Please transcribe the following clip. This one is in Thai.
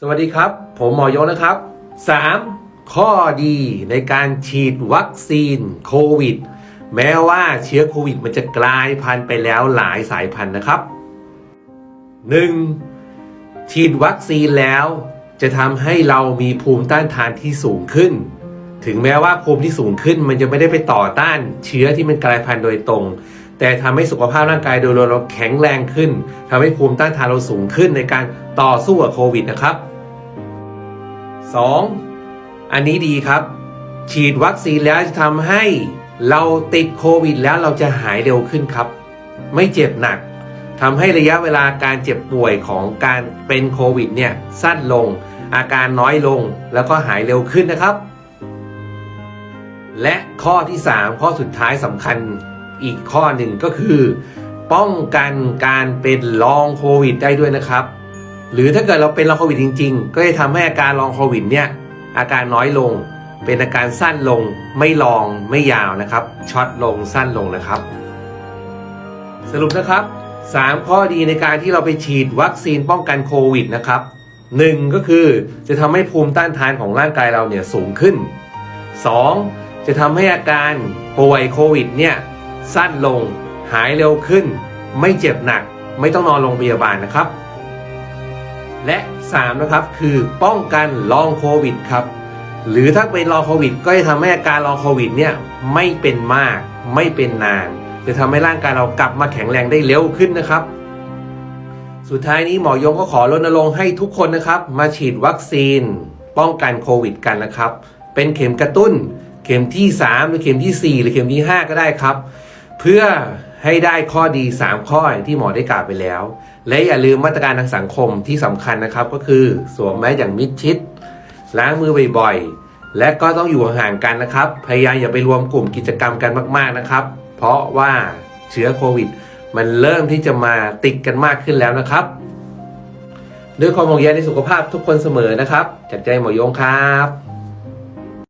สวัสดีครับ ผมหมอยงนะครับ 3. ข้อดีในการฉีดวัคซีนโควิด แม้ว่าเชื้อโควิดมันจะกลายพันธุ์ไปแล้วหลายสายพันธุ์นะครับ 1. ฉีดวัคซีนแล้วจะทำให้เรามีภูมิต้านทานที่สูงขึ้น ถึงแม้ว่าภูมิที่สูงขึ้นมันจะไม่ได้ไปต่อต้านเชื้อที่มันกลายพันธุ์โดยตรง แต่ทำให้สุขภาพร่างกายโดยรวมเราแข็งแรงขึ้นทำให้ภูมิต้านทานเราสูงขึ้นในการต่อสู้กับโควิดนะครับ 2. อันนี้ดีครับ ฉีดวัคซีนแล้วจะทำให้เราติดโควิดแล้วเราจะหายเร็วขึ้นครับ ไม่เจ็บหนักทำให้ระยะเวลาการเจ็บป่วยของการเป็นโควิดเนี่ยสั้นลง อาการน้อยลงแล้วก็หายเร็วขึ้นนะครับ และข้อที่ 3 ข้อสุดท้ายสำคัญ อีกข้อหนึ่งก็คือ ป้องกันการเป็นลองโควิดได้ด้วยนะครับ หรือถ้าเกิดเราเป็นลองโควิดจริง ๆ ก็จะทำให้อาการลองโควิดเนี่ยอาการน้อยลง เป็นอาการสั้นลงไม่ลองไม่ยาวนะครับช็อตลงสั้นลงนะครับ สรุปนะครับ 3 ข้อดีในการที่เราไปฉีดวัคซีนป้องกันโควิดนะครับ 1. ก็คือจะทำให้ภูมิต้านทานของร่างกายเราเนี่ยสูงขึ้น 2. จะทำให้อาการป่วยโควิดเนี่ย สั้นลง หายเร็วขึ้น ไม่เจ็บหนัก ไม่ต้องนอนโรงพยาบาลนะครับ และ 3 นะครับคือป้องกันลองโควิดครับ หรือถ้าเป็นลองโควิด ก็จะทำให้อาการลองโควิดเนี่ยไม่เป็นมาก ไม่เป็นนาน จะทำให้ร่างกายเรากลับมาแข็งแรงได้เร็วขึ้นนะครับสุดท้ายนี้หมอยงก็ขอรณรงค์ให้ทุกคนนะครับ มาฉีดวัคซีน ป้องกันโควิดกันนะครับ เป็นเข็มกระตุ้น เข็มที่ 3 หรือเข็มทีสี่4 หรือเข็มที่ 5 ก็ได้ครับ เพื่อให้ได้ข้อดี 3 ข้ออย่างที่หมอได้กล่าวไปแล้ว และอย่าลืมมาตรการทางสังคมที่สำคัญนะครับก็คือสวมแมสอย่างมิดชิด ล้างมือบ่อยๆ และก็ต้องอยู่ห่างกันนะครับ พยายามอย่าไปรวมกลุ่มกิจกรรมกันมากๆนะครับ เพราะว่าเชื้อโควิด มันเริ่มที่จะมาติดกันมากขึ้นแล้วนะครับ ด้วยความห่วงใยในสุขภาพทุกคนเสมอนะครับจากใจหมอยงครับ